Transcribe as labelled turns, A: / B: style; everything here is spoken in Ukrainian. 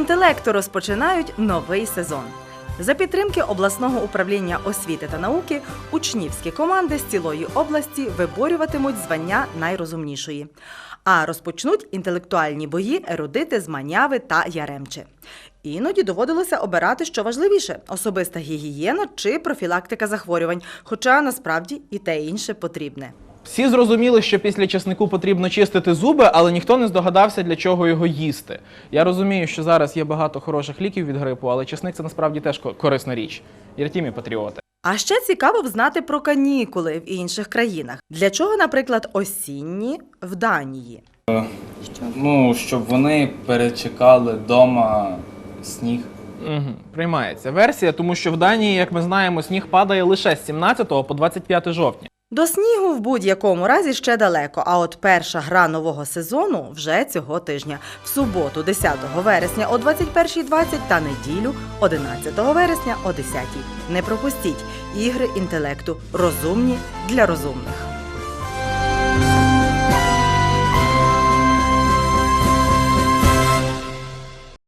A: інтелекту розпочинають новий сезон. За підтримки обласного управління освіти та науки учнівські команди з цілої області виборюватимуть звання найрозумнішої. А розпочнуть інтелектуальні бої ерудити з Маняви та Яремче. Іноді доводилося обирати, що важливіше особиста гігієна чи профілактика захворювань, хоча насправді і те інше потрібне.
B: Всі зрозуміли, що після чеснику потрібно чистити зуби, але ніхто не здогадався, для чого його їсти. Я розумію, що зараз є багато хороших ліків від грипу, але чесник це насправді теж корисна річ. Єртімі патріоти.
A: А ще цікаво взнати про канікули в інших країнах. Для чого, наприклад, осінні в Данії?
C: Ну, щоб вони перечекали вдома сніг.
B: Угу. Приймається версія, тому що в Данії, як ми знаємо, сніг падає лише з 17 по 25 жовтня.
A: До снігу в будь-якому разі ще далеко. А от перша гра нового сезону вже цього тижня. В суботу, 10 вересня о 21.20 та неділю 11 вересня о 10.00. Не пропустіть ігри інтелекту розумні для розумних.